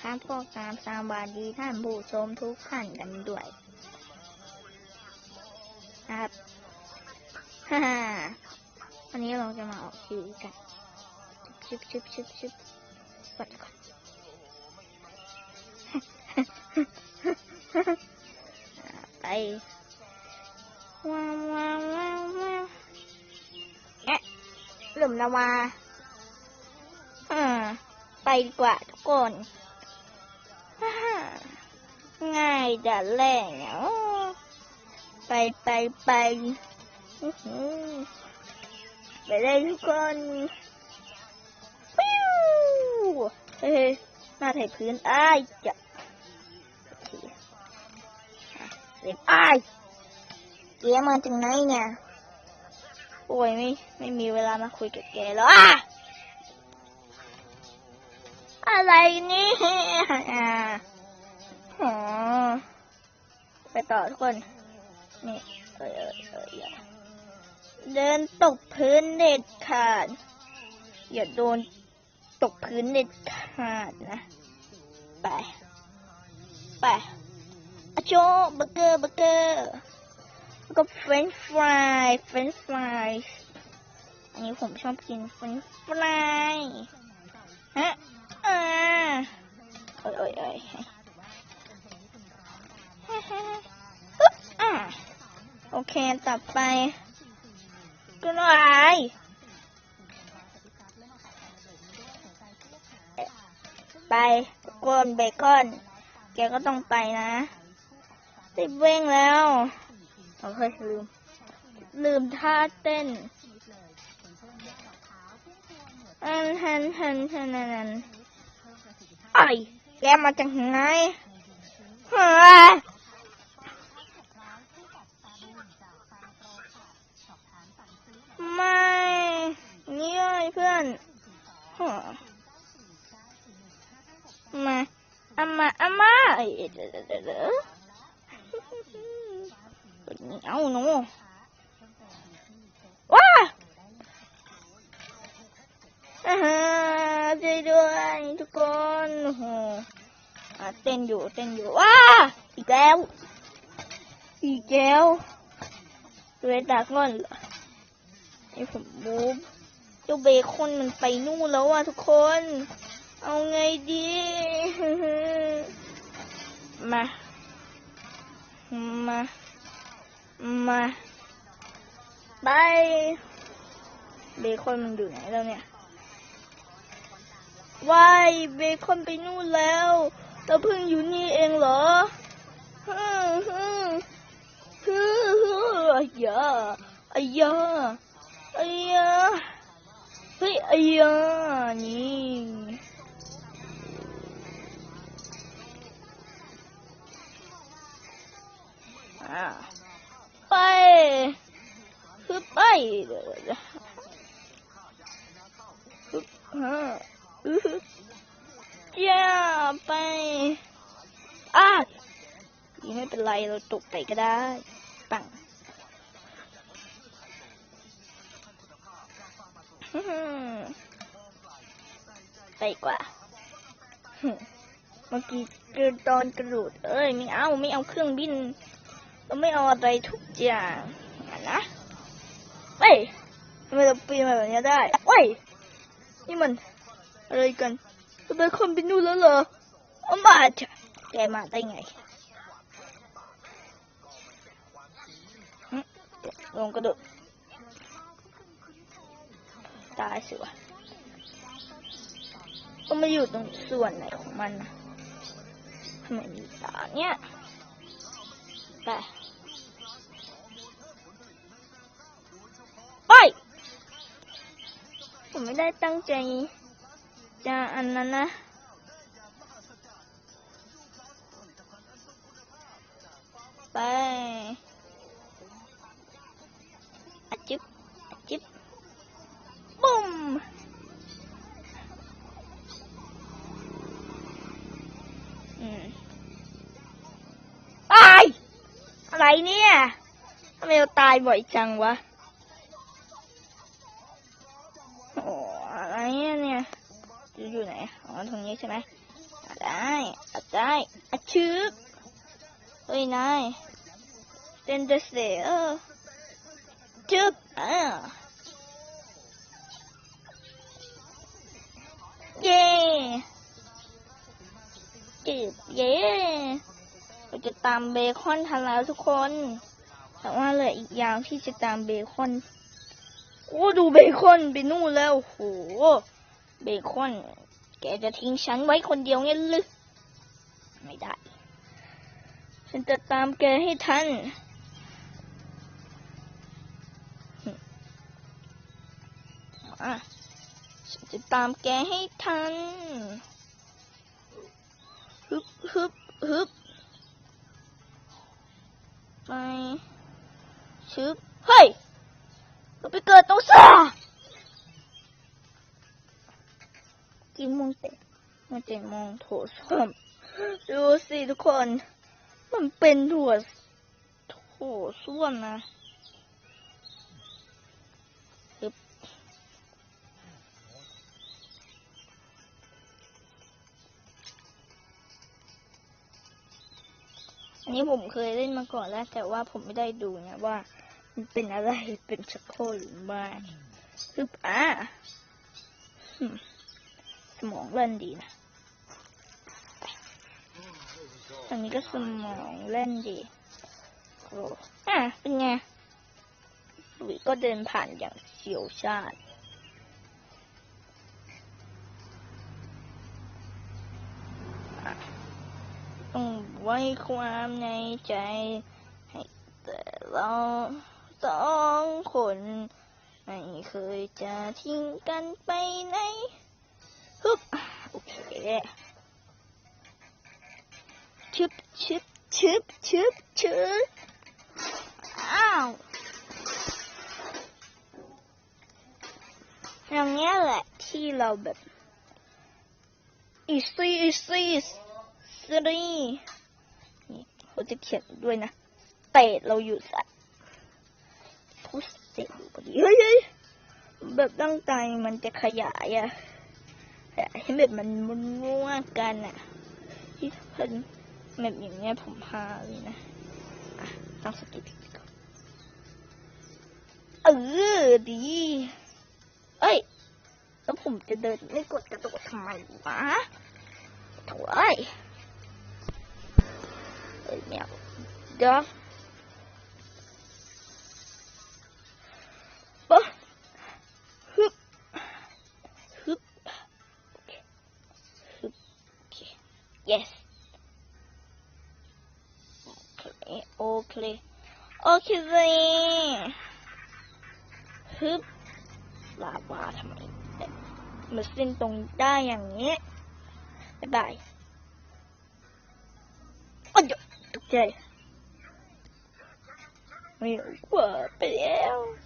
ครับพวกตามสวัสดีท่านผู้ชมทุกท่านกันด้วยครับฮ่าฮ่าวันนี้เราจะมาออกทีวกันชิบชิบชิบชิบกดก่อนไปว้าวว้าวว้าวว้าวแอะหลุมละวาอ่าไปดีกว่าทุกคน ง่ายแต่แรงไปไปไปไปเลยทุกคนปิ้วเฮ้ยหน้าไถพื้นอ้ายจะเคอะเล่นอ้ายเกียมาถึงไหนเนี่ย โอ้ยไม่ไม่มีเวลามาคุยกับแกแล้วอะอะไรนี่ อ๋อไปต่อทุกคน นี่ เออเออเอออย่าเดินตกพื้นเด็ดขาด อย่าโดนตกพื้นเด็ดขาดนะ ไป ไปอโจเบอร์เกอร์เบอร์เกอร์แล้วก็เฟรนช์ฟรายเฟรนช์ฟรายอันนี้ผมชอบกินเฟรนช์ฟรายฮะอ่าโอ้ยโอ้ย อ้ยฮ่าฮ่าฮ่าฮึบอ่าโอเค ต่อไปก็ไรไปกวนเบคอน แกก็ต้องไปนะติดเว้งแล้วโอเคยลืม ลืมท่าเต้นอันฮันฮันฮันนันไอ้แกมาจากไหนฮะไม่นี่เลยเพื่อนฮะมาอามาอามาเอ้ย เดี๋ยวเดี๋ยวเดี๋ยวเดี๋ยวนี่เอาหนูว้าอ่าฮะช่วยด้วยทุกคนโอ้โหอะเต้นอยู่เต้นอยู่ว้าอีกแล้วอีกแล้วเวดากอนเหรอไอ้ผมมูฟเจ้าเบคอนมันไปนู่นแล้วอะทุกคน เอาไงดี มา มา มาไปเบคอนมันอยู่ไหนแล้วเนี่ย ว้ายเบคอนไปนู่นแล้วเราเพิ่งอยู่นี่เองเหรอฮึ่มฮึ่มฮึ่มฮึ่มอ้ยาอ้ยาอ้ยาเฮ้ยอ้ยานี่ อ่าไปคือไปเดี๋ยวเดี๋ยวฮึบฮะอือฮึจ้าไปอะยังไม่เป็นไรเราตกไปก็ได้ปังไปกว่าเมื่อกี้เดินตอนกระโดดเอ้ยไม่เอาไม่เอาเครื่องบิน เราไม่เอาอะไรทุกอย่างนะเฮ้ยทำไมเราปีนมาแบบนี้ได้เฮ้ยนี่มันอะไรกันทำไมคนไปนู่นแล้วเหรอเอามาเถอะแกมาได้ไงหึลงกระโดดตายสิวะก็ไม่อยู่ตรงส่วนไหนของมันนะทำไมมีตาเนี่ยไป ผมไม่ได้ตั้งใจ จะอันนั้นนะไปอจิบอจิ๊บปุ้มอืมไอาย อะไรเนี่ยทำไมเราตายบ่อยจังวะ โอ้อะไรเนี่ยเนี่ย อยู่ไหน อ๋อ ตรงนี้ใช่ไหมได้ได้อชึบเฮ้ยนายเซนเดอร์เซอร์ชึบอ่าเย้จึบเย้เราจะตามเบคอนทันแล้วทุกคน แต่ว่าเหลืออีกอย่าวที่จะตามเบคอนโอ้ดูเบคอนไปนู่นแล้วโหเบคอน แกจะทิ้งฉันไว้คนเดียวงั้นหรือไม่ได้ ฉันจะตามแกให้ทันหึอะฉันจะตามแกให้ทันฮึบฮึบฮึบไปชึบเฮ้ยเราไปเกิดตรงซ่า กินมงเตะมันจะมองโถส้วมดูสิทุกคน มันเป็นถั่วโถส้วมนะอันนี้ผมเคยเล่นมาก่อนแล้ว แต่ว่าผมไม่ได้ดูนะว่า มันเป็นอะไรเป็นชักโครกหรือไม่ฮึบอะ มสมองเล่นดีนะตอนนี้ก็สมองเล่นดีโอ้อะเป็นไงหลุยก็เดินผ่านอย่างเฉียวชาญอะต้องไว้ความในใจให้แต่เราสองคน ไม่เคยจะทิ้งกันไปไหน โอเคชึบชึบชึบชึบชึบอ้าวอย่างเงี้ยแหละที่เราแบบอีซีอีซีซีรีนี่เขาจะเขียนด้วยนะ เตะเราอยู่สัตว์ทุสเตะอยู่พอดีเฮ้ยแบบตั้งใจมันจะขยายอะแต่ ให้แบบมันม่วๆกันอะที่เพิ่นแบบอย่างเงี้ยผมพาเลยนะอะต้องสกิปก่อนเออดี เอ้ย แล้วผมจะเดินไม่กดกระโดดทำไมวะโถ่เอ้ยเอ้ยเนี่ยเดี๋ยว yes โอเค โอเคโอเคเฮึบลาวาทำไมเนี่ยมาสิ้นตรงได้อย่างนี้บ๊ายบายโอ้ยตกใจไม่รู้ว่าไปแล้ว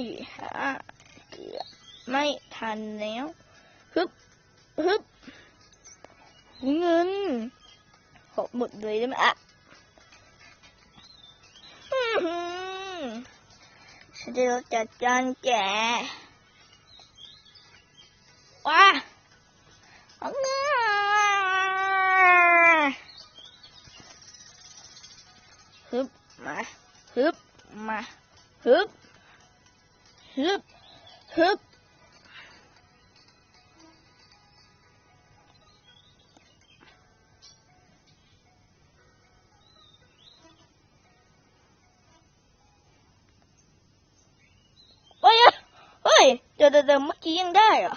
ยหาเกือบไม่ทันแล้วฮึบฮึบเงินหกหมดเลยได้ไหมอะอื้อหือฉันจะจัดการแกว้าเอาเงินฮึบมาฮึบมาฮึบ ฮึบฮึบเฮ้ยเฮ้ยเดี๋ยวเดี๋ยวเดี๋ยวเมื่อกี้ยังได้เหรอ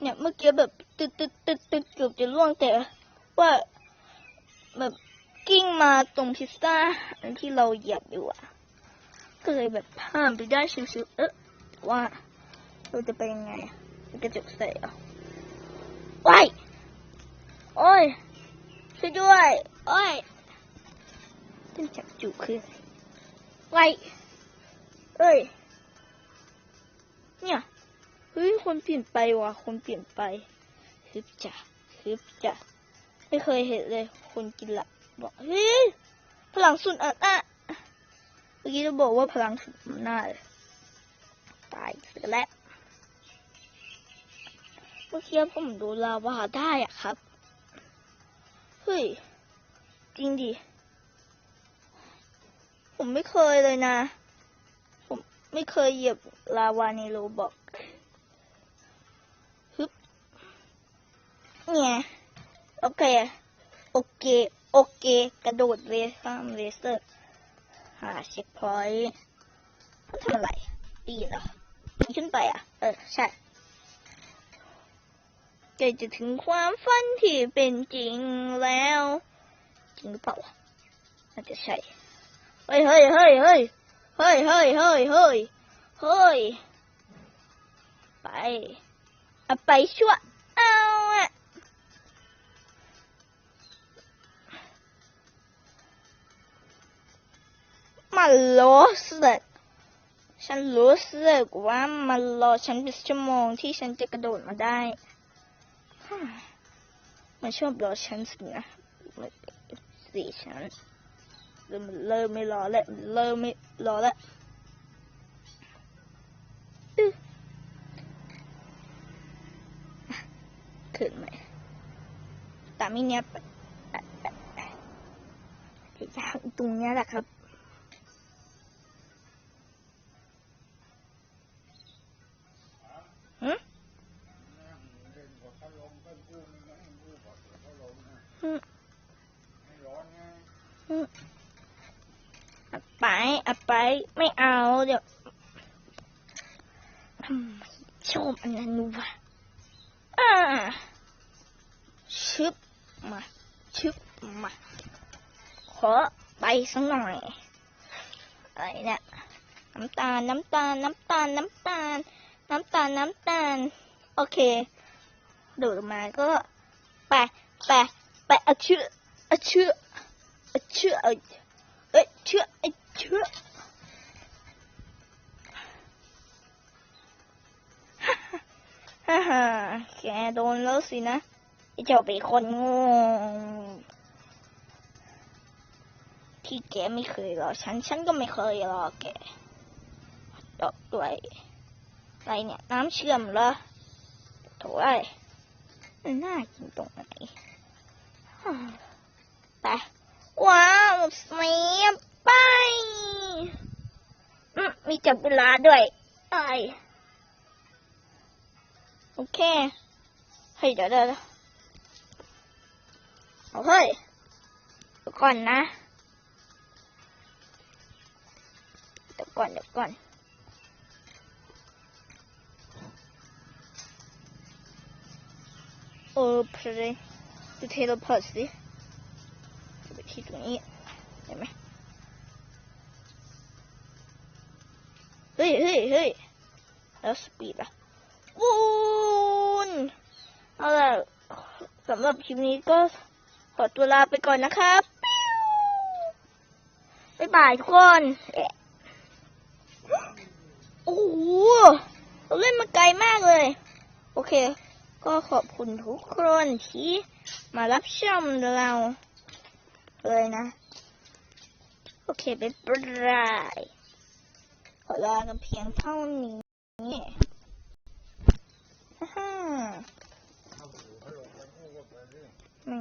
เนี่ยเมื่อกี้แบบตึ๊ดตึ๊ดตึ๊ดตึ๊ดเกือบจะล่วงแต่ว่าแบบกิ้งมาตรงพิซซ่าอันที่เราเหยียบอยู่อะ เลยแบบผ่านไปได้ชิวๆเอ๊ะว่าเราจะไปยังไงกระจกใส่เหรอว้ยโอ้ยช่วยด้วยโอ้ยเป็นจับจุคือไว้เอ้ย เนี่ยเฮ้ยคนเปลี่ยนไปว่ะคนเปลี่ยนไปฮึบจ้ะฮึบจ้ะไม่เคยเห็นเลย คนกินละบอกเฮ้ยพลังสุดอะอะ มื่อกี้จะบอกว่าพลังสุดมันน่าตายเสียแล้วเมื่อกี้ผมดูลาวาได้อะครับ เฮ้ย จริงดิ ผมไม่เคยเลยนะ ผมไม่เคยเหยียบลาวาในโรบอกฮึบเนี่ยโอเค โอเค โอเค กระโดดเลข้ามเลเซอร์ ห้าเช็คพอยต์ทำอะไรดีเหรอขึ้นไปอะ เออ ใช่ใกล้จะถึงความฝันที่เป็นจริงแล้ว จริงหรือเปล่าวะน่าจะใช่ เฮ้ยเฮ้ยเฮ้ยเฮ้ยเฮ้ยเฮ้ยเฮ้ยเฮ้ยเฮ้ยไปอะไปชั่ว รู้สึก ฉันรู้สึกว่ามันรอฉันเป็นชั่วโมงที่ฉันจะกระโดดมาได้มันชอบรอฉันสินะมันสิฉันเริ่มเริ่มไม่รอแล้วเริ่มไม่รอแล้วอึ๊ะขึ้นไหมตามนี้เนี้ยไปยากตรงเนี้ยแหละครับ หืมหืมหืม อะไปอไปไม่เอา เดี๋ยวทำไมชอบอันนั้นวะอ่าชึบมาชึบมาขอไปสักหน่อยอะไรเนี่ยน้ำตาลน้ำตาลน้ำตาลน้ำตาลน้ำตาลน้ำตาล โอเคดูดมาก็ไปไปไปเอาเชื่อเอาเชื่อเอาเชื่อเอาเอ้ยเชื่อไอ้ เชื่อฮ่าฮ่าแกโดนแล้วสินะไอ้เจ้าเป็นคนโง่ที่แกไม่เคยรอฉัน ฉันก็ไม่เคยรอแกดอกด้วยอะไรเนี่ยน้ำเชื่อมเหรอโถ่ไอ้มันน่ากินตรงไหนไปว้าวเสียบ ไปอืมมีจับเวลาด้วยไอโอเค เฮ้ยเดี๋ยวเดี๋ยวเดี๋ยวเอาเฮ้ยก่อนนะเดี๋ยวก่อนเดี๋ยวก่อนเออเพลย์ดูเทเลพอร์ตสิไปที่ตรงนี้เห็นไหมเฮ้ ยเฮ้ยเฮ้ยแล้วสปีดอะวูนเอาล่ะสำหรับคลิปนี้ก็ขอตัวลาไปก่อนนะครับบ๊ายบายทุกคนโอ้โหเราเล่นมาไกลมากเลย โอเค ก็ขอบคุณทุกคนที่มารับชมเราเลยนะ โอเคบ๊ายบาย ขอลากันเพียงเท่านี้ฮ่าฮ่า